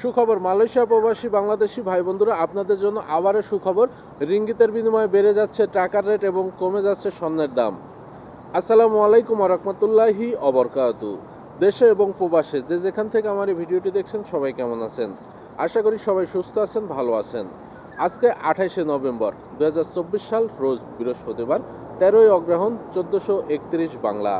সুখবর, মালয়েশিয়া প্রবাসী বাংলাদেশি ভাই বন্ধুরা আপনাদের জন্য আবারও সুখবর, রিঙ্গিতের বিনিময়ে বেড়ে যাচ্ছে টাকার রেট এবং কমে যাচ্ছে স্বর্ণের দাম। আসসালামু আলাইকুম রহমতুল্লাহি অবরকাতু দেশে এবং প্রবাসে যে যেখান থেকে আমার এই ভিডিওটি দেখছেন, সবাই কেমন আছেন? আশা করি সবাই সুস্থ আছেন, ভালো আছেন। আজকে আঠাইশে নভেম্বর দু হাজার চব্বিশ সাল, রোজ বৃহস্পতিবার, তেরোই অগ্রহণ চোদ্দোশো বাংলা।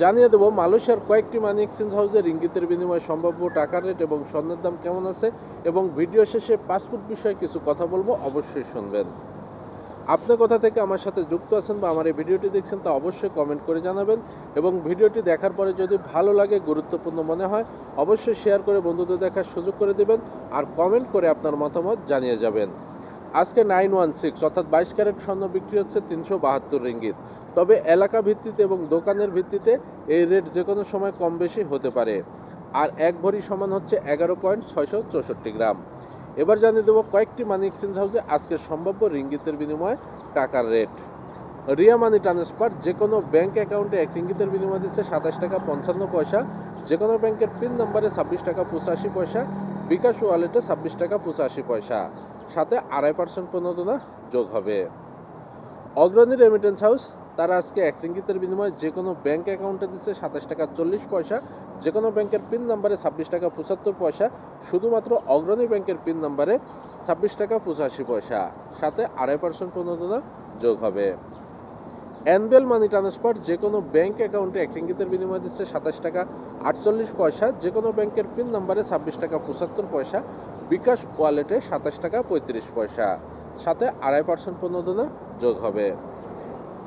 জানিয়ে দেবো, মালয়েশিয়ার কয়েকটি মানি এক্সচেঞ্জ হাউসে রিঙ্গিতের বিনিময়ে সম্ভাব্য টাকার রেট এবং স্বর্ণের দাম কেমন আছে এবং ভিডিও শেষে পাসপোর্ট বিষয়ে কিছু কথা বলব অবশ্যই শুনবেন। আপনি কোথা থেকে আমার সাথে যুক্ত আছেন বা আমার এই ভিডিওটি দেখছেন তা অবশ্যই কমেন্ট করে জানাবেন এবং ভিডিওটি দেখার পরে যদি ভালো লাগে, গুরুত্বপূর্ণ মনে হয়, অবশ্যই শেয়ার করে বন্ধুদের দেখার সুযোগ করে দেবেন আর কমেন্ট করে আপনার মতামত জানিয়ে যাবেন। আজকে নাইন ওয়ান সিক্স অর্থাৎ বাইশ ক্যারেট স্বর্ণ বিক্রি হচ্ছে তিনশো বাহাত্তর রিঙ্গিত। তবে এলাকা ভিত্তিতে এবং দোকানের ভিত্তিতে এই রেট যে কোনো সময় কম বেশি হতে পারে। আর এক ভরি সমান হচ্ছে এগারো পয়েন্ট ছয়শো চৌষট্টি গ্রাম। এবার জানিয়ে দেবো কয়েকটি মানি এক্সচেঞ্জ হাউসে আজকের সম্ভাব্য রিঙ্গিতের বিনিময়ে টাকার রেট রিয়া মানি ট্রান্সফার যে কোনো ব্যাংক অ্যাকাউন্টে এক রিঙ্গিতের বিনিময় দিচ্ছে সাতাশ টাকা পঞ্চান্ন পয়সা। যে কোনো ব্যাংকের পিন নম্বরে ছাব্বিশ টাকা পঁচাশি পয়সা। বিকাশ ওয়ালেটে ছাব্বিশ টাকা পঁচাশি পয়সা। সাথে আড়াই পার্সেন্ট প্রণোদনা যোগ হবে। অগ্রণী রেমিটেন্স হাউস তারা আজকে এক রিঙ্গিতের বিনিময়ে যে কোনো ব্যাঙ্ক অ্যাকাউন্টে দিচ্ছে সাতাশ টাকা চল্লিশ পয়সা যে কোনো ব্যাংকের পিন নাম্বারে ছাব্বিশ টাকা পঁচাত্তর পয়সা, শুধুমাত্র অগ্রণী ব্যাংকের পিন নাম্বারে ছাব্বিশ টাকা পঁচাশি পয়সা, সাথে আড়াই পার্সেন্ট প্রণোদনা যোগ হবে। অ্যানবেল মানি ট্রান্সফার যে কোনো ব্যাংক অ্যাকাউন্টে এক রিঙ্গিতের বিনিময়ে দিচ্ছে সাতাশ টাকা আটচল্লিশ পয়সা যে কোনো ব্যাংকের পিন নাম্বারে ছাব্বিশ টাকা পঁচাত্তর পয়সা বিকাশ ওয়ালেটে সাতাশ টাকা পঁয়ত্রিশ পয়সা। সাথে আড়াই পার্সেন্ট প্রণোদনা যোগ হবে।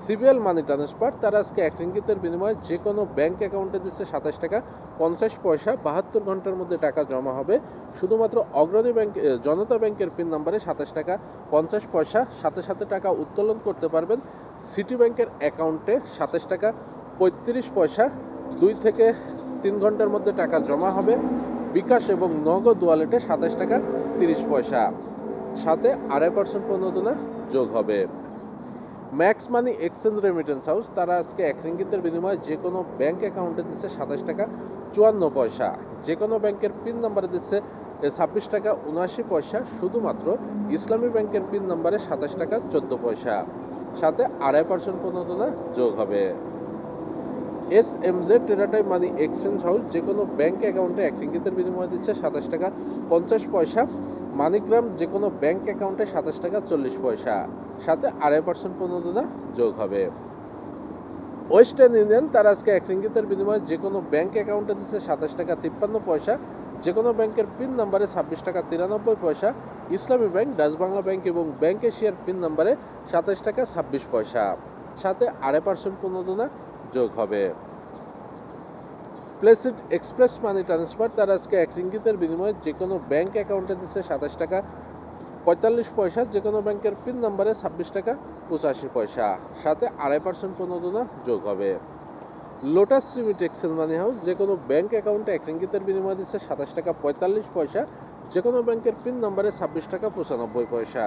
সিবিএল মানি ট্রান্সফার, তারা আজকে এক রিঙ্গিতের বিনিময়ে যে কোনো ব্যাংক অ্যাকাউন্টে দিচ্ছে সাতাশ টাকা পঞ্চাশ পয়সা, বাহাত্তর ঘণ্টার মধ্যে টাকা জমা হবে। শুধুমাত্র অগ্রণী ব্যাংক জনতা ব্যাংকের পিন নাম্বারে সাতাশ টাকা পঞ্চাশ পয়সা। সাথে সাথে টাকা উত্তোলন করতে পারবেন সিটি ব্যাংকের অ্যাকাউন্টে সাতাশ টাকা পঁয়ত্রিশ পয়সা। দুই থেকে তিন ঘণ্টার মধ্যে টাকা জমা হবে। বিকাশ এবং নগদ ওয়ালেটে সাতাশ টাকা তিরিশ পয়সা। সাথে আড়াই পার্সেন্ট প্রণোদনা যোগ হবে। Max money exchange remittance house তারা আজকে এক রিঙ্গিতের বিনিময়ে যে কোনো ব্যাংক অ্যাকাউন্টে দিচ্ছে সাতাশ টাকা চুয়ান্ন পয়সা। যে কোনো ব্যাংকের পিন নাম্বারে দিচ্ছে ছাব্বিশ টাকা উনআশি পয়সা, শুধুমাত্র ইসলামী ব্যাংকের পিন নাম্বারে সাতাশ টাকা চোদ্দ পয়সা। সাথে আড়াই পার্সেন্ট প্রণোদনা যোগ হবে। এস এম জেড টেরাটাই মানি এক্সচেঞ্জ হাউস যে কোনো ব্যাঙ্ক অ্যাকাউন্টে এক রিঙ্গিতের বিনিময়ে দিচ্ছে সাতাশ টাকা পঞ্চাশ পয়সা। মানিগ্রাম যে কোনো ব্যাঙ্ক অ্যাকাউন্টে সাতাশ টাকা চল্লিশ পয়সা। সাথে আড়াই পার্সেন্ট প্রণোদনা যোগ হবে। ওয়েস্টার্ন ইউনিয়ন তার আজকে এক রিঙ্গিতের বিনিময়ে যে কোনো ব্যাংক অ্যাকাউন্টে দিচ্ছে সাতাশ টাকা তিপ্পান্ন পয়সা। যে কোনো ব্যাংকের পিন নাম্বারে ছাব্বিশ টাকা তিরানব্বই পয়সা। Islami bank Dutch Bangla bank এবং ব্যাংক এশিয়ার পিন নাম্বারে সাতাশ টাকা ছাব্বিশ পয়সা। সাথে আড়াই পার্সেন্ট প্রণোদনা যোগ হবে। প্লেসিড এক্সপ্রেস মানি ট্রান্সফার তার আজকে এক রিঙ্গিতের বিনিময়ে যে কোনো ব্যাংক অ্যাকাউন্টে দিচ্ছে সাতাশ টাকা, পঁয়তাল্লিশ পয়সা যে কোনো ব্যাংকের পিন নাম্বারে ছাব্বিশ টাকা, পঁচাশি পয়সা। সাথে আড়াই পার্সেন্ট প্রণোদনা যোগ হবে। Lotus remit excel money house যে কোনো ব্যাংক অ্যাকাউন্টে এক রিঙ্গিতের বিনিময়ে দিচ্ছে সাতাশ টাকা, পঁয়তাল্লিশ পয়সা যে কোনো ব্যাংকের পিন নাম্বারে ছাব্বিশ টাকা, পঁচানব্বই পয়সা।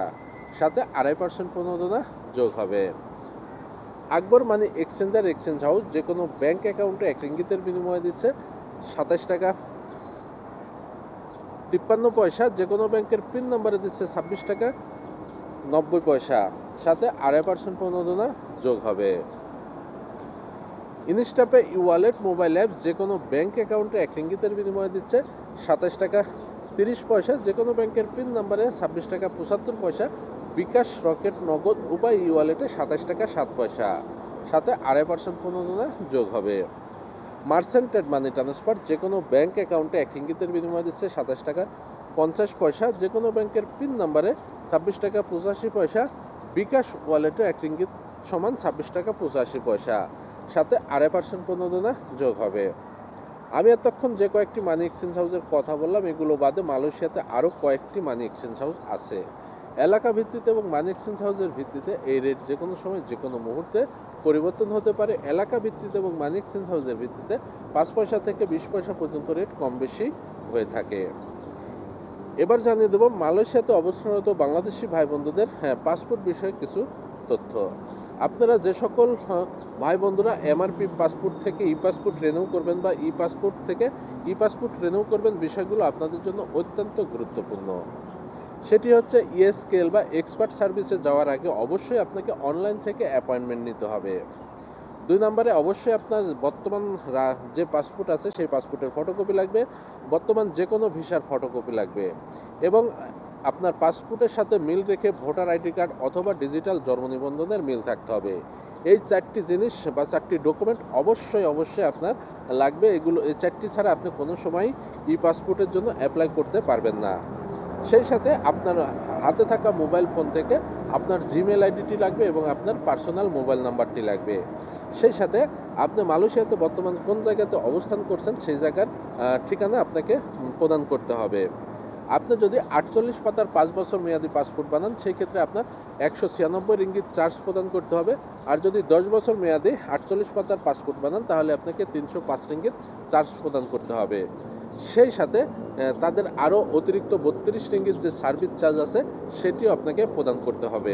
সাথে আড়াই পার্সেন্ট প্রণোদনা যোগ হবে। Akbar money exchanger exchange house যে কোনো ব্যাংক অ্যাকাউন্টে এক রিঙ্গিতের বিনিময়ে দিচ্ছে সাতাশ টাকা। তিপ্পান্ন পয়সা যে কোনো ব্যাংকের পিন নাম্বারে দিচ্ছে ছাব্বিশ টাকা, নব্বই পয়সা। সাথে আড়াই পার্সেন্ট প্রণোদনা যোগ হবে। Instapay e wallet mobile app যে কোনো ব্যাংক অ্যাকাউন্টে এক রিঙ্গিতের বিনিময়ে দিচ্ছে সাতাশ টাকা, তিরিশ পয়সা যে কোনো ব্যাংকের পিন নাম্বারে ছাব্বিশ টাকা, পঁচাত্তর পয়সা বিকাশ রকেট নগদ উপায় ই ওয়ালেটে সাতাশ টাকা, সাত পয়সা। সাথে আড়াই পার্সেন্ট প্রণোদনা যোগ হবে। মার্সেন্টেড মানি ট্রান্সফার যে কোনো ব্যাংক অ্যাকাউন্টে এক ইঙ্গিতের বিনিময়ে দিচ্ছে সাতাশ টাকা, পঞ্চাশ পয়সা। যে কোনো ব্যাংকের পিন নাম্বারে ছাব্বিশ টাকা, পঁচাশি পয়সা। বিকাশ ওয়ালেটে এক ইঙ্গিত সমান ছাব্বিশ টাকা, পঁচাশি পয়সা। সাথে আড়াই পার্সেন্ট প্রণোদনা যোগ হবে। আমি এতক্ষণ যে কয়েকটি মানি এক্সচেঞ্জ হাউসের কথা বললাম, এগুলো বাদে মালয়েশিয়াতে আরও কয়েকটি মানি এক্সচেঞ্জ হাউস আছে। এলাকা ভিত্তিতে এবং মানি এক্সচেঞ্জ হাউসের ভিত্তিতে এই রেট যে কোনো সময় যে কোনো মুহূর্তে পরিবর্তন হতে পারে। এলাকা ভিত্তিতে এবং মানি এক্সচেঞ্জ হাউসের ভিত্তিতে পাঁচ পয়সা থেকে বিশ পয়সা পর্যন্ত রেট কম বেশি হয়ে থাকে। এবার জানিয়ে দেবো মালয়েশিয়াতে অবস্থানরত বাংলাদেশি ভাই বন্ধুদের হ্যাঁ পাসপোর্ট বিষয়ে কিছু তথ্য। আপনারা যে সকল আহ, ভাই বন্ধুরা এমআরপি পাসপোর্ট থেকে ই পাসপোর্ট রেনিউ করবেন বা ই পাসপোর্ট থেকে ই পাসপোর্ট রেনিউ করবেন বিষয়গুলো আপনাদের জন্য অত্যন্ত গুরুত্বপূর্ণ। সেটি হচ্ছে ইএসকেএল বা এক্সপার্ট সার্ভিসে যাওয়ার আগে অবশ্যই আপনাকে অনলাইন থেকে অ্যাপয়েন্টমেন্ট নিতে হবে। দুই নম্বরে অবশ্যই আপনার বর্তমান যে পাসপোর্ট আছে সেই পাসপোর্টের ফটোকপি লাগবে, বর্তমান যে কোনো ভিসার ফটোকপি লাগবে এবং আপনার পাসপোর্টের সাথে মিল রেখে ভোটার আইডি কার্ড অথবা ডিজিটাল জন্ম নিবন্ধনের মিল থাকতে হবে। এই চারটি জিনিস বা চারটি ডকুমেন্ট অবশ্যই অবশ্যই আপনার লাগবে। এগুলো, এই চারটি ছাড়া আপনি কোনো সময় ই পাসপোর্টের জন্য অ্যাপ্লাই করতে পারবেন না। সেই সাথে আপনার হাতে থাকা মোবাইল ফোন থেকে আপনার জিমেল আইডিটি লাগবে এবং আপনার পার্সোনাল মোবাইল নাম্বারটি লাগবে। সেই সাথে আপনি মালয়েশিয়াতে বর্তমান কোন জায়গাতে অবস্থান করছেন সেই জায়গার ঠিকানা আপনাকে প্রদান করতে হবে। আপনি যদি আটচল্লিশ পাতার পাঁচ বছর মেয়াদি পাসপোর্ট বানান সেই ক্ষেত্রে আপনার একশো ছিয়ানব্বই রিঙ্গিত চার্জ প্রদান করতে হবে। আর যদি দশ বছর মেয়াদি আটচল্লিশ পাতার পাসপোর্ট বানান, তাহলে আপনাকে তিনশো পাঁচ রিঙ্গিত চার্জ প্রদান করতে হবে। সেই সাথে তাদের আরও অতিরিক্ত বত্রিশ রিঙ্গিত যে সার্ভিস চার্জ আছে, সেটিও আপনাকে প্রদান করতে হবে।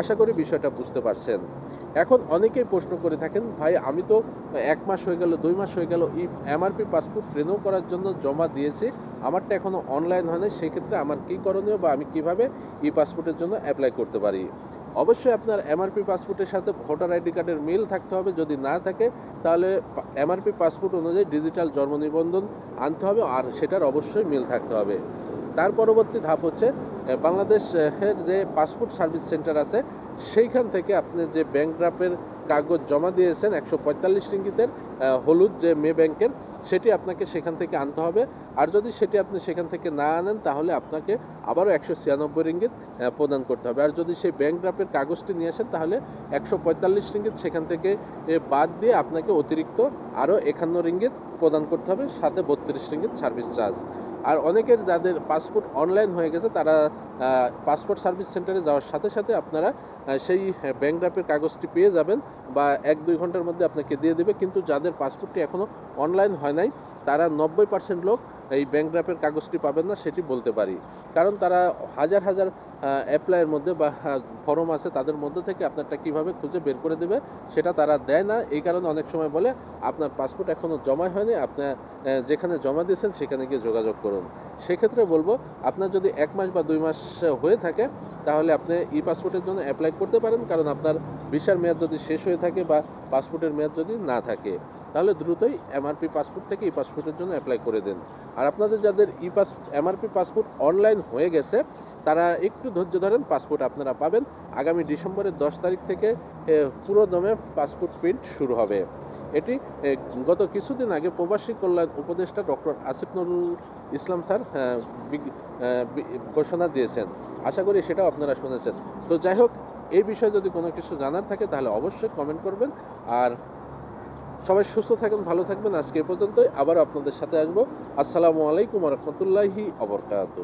আশা করি বিষয়টা বুঝতে পারছেন। এখন অনেকেই প্রশ্ন করে থাকেন, ভাই, আমি তো এক মাস হয়ে গেল, দুই মাস হয়ে গেল ই এমআরপি পাসপোর্ট রিনিউ করার জন্য জমা দিয়েছি, আমারটা এখনও অনলাইন হয় নাই সেই ক্ষেত্রে আমার কী করণীয় বা আমি কীভাবে ই পাসপোর্টের জন্য অ্যাপ্লাই করতে পারি? অবশ্যই আপনার এমআরপি পাসপোর্টের সাথে ভোটার আইডি কার্ডের মিল থাকতে হবে। যদি না থাকে, তাহলে এমআরপি পাসপোর্ট অনুযায়ী ডিজিটাল জন্ম নিবন্ধন আনতে হবে আর সেটার অবশ্যই মিল থাকতে হবে। তার পরবর্তী ধাপ হচ্ছে বাংলাদেশের যে পাসপোর্ট সার্ভিস সেন্টার আছে, সেইখান থেকে আপনি যে ব্যাংক ড্রাফের কাগজ জমা দিয়েছেন, একশো পঁয়তাল্লিশ রিঙ্গিতের হলুদ যে মে ব্যাংকের, সেটি আপনাকে সেখান থেকে আনতে হবে। আর যদি সেটি আপনি সেখান থেকে না আনেন, তাহলে আপনাকে আবারও একশো ছিয়ানব্বই রিঙ্গিত প্রদান করতে হবে। আর যদি সেই ব্যাংক ড্রাফের কাগজটি নিয়ে আসেন, তাহলে একশো পঁয়তাল্লিশ রিঙ্গিত সেখান থেকে বাদ দিয়ে আপনাকে অতিরিক্ত আরও একান্ন রিঙ্গিত প্রদান করতে হবে, সাথে বত্রিশ রিঙ্গিত সার্ভিস চার্জ। আর অনেকের যাদের পাসপোর্ট অনলাইন হয়ে গেছে, তারা পাসপোর্ট সার্ভিস সেন্টারে যাওয়ার সাথে সাথে আপনারা সেই ব্যাংক ড্রাফের কাগজটি পেয়ে যাবেন বা এক দুই ঘণ্টার মধ্যে আপনাকে দিয়ে দেবে। কিন্তু যাদের পাসপোর্টটি এখনও অনলাইন হয় নাই, তারা নব্বই পার্সেন্ট লোক এই ব্যাংক ড্রাফের কাগজটি পাবেন না, সেটি বলতে পারি। কারণ তারা হাজার হাজার অ্যাপ্লাইয়ের মধ্যে বা ফর্ম আছে, তাদের মধ্যে থেকে আপনারটা কীভাবে খুঁজে বের করে দেবে, সেটা তারা দেয় না। এই কারণে অনেক সময় বলে, আপনার পাসপোর্ট এখনও জমা হয়নি আপনার যেখানে জমা দিয়েছেন, সেখানে গিয়ে যোগাযোগ করুন। সেক্ষেত্রে বলব, আপনার যদি এক মাস বা দুই মাস হয়ে থাকে, তাহলে আপনি ই পাসপোর্টের জন্য অ্যাপ্লাই করতে পারেন, কারণ আপনার ভিসার মেয়াদ যদি শেষ হয়ে থাকে বা পাসপোর্টের মেয়াদ যদি না থাকে, তাহলে দ্রুতই এমআরপি পাসপোর্ট থেকে ই পাসপোর্টের জন্য অ্যাপ্লাই করে দেন। আর আপনাদের যাদের e pass MRP passport online হয়ে গেছে, তারা একটু ধৈর্য ধরেন পাসপোর্ট আপনারা পাবেন। আগামী ডিসেম্বরের দশ তারিখ থেকে পুরো দমে পাসপোর্ট প্রিন্ট শুরু হবে। এটি গত কিছুদিন আগে প্রবাসী কল্যাণ উপদেষ্টা ডক্টর আসিফ নুরুল ইসলাম স্যার বি- ঘোষণা দিয়েছেন। আশা করি সেটাও আপনারা শুনেছেন। তো যাই হোক, এই বিষয়ে যদি কোনো কিছু জানার থাকে, তাহলে অবশ্যই কমেন্ট করবেন। আর সবাই সুস্থ থাকেন, ভালো থাকবেন। আজকে পর্যন্তই। আবার আপনাদের সাথে আসব। আসসালামু আলাইকুম রহমতুল্লাহি অবরকাত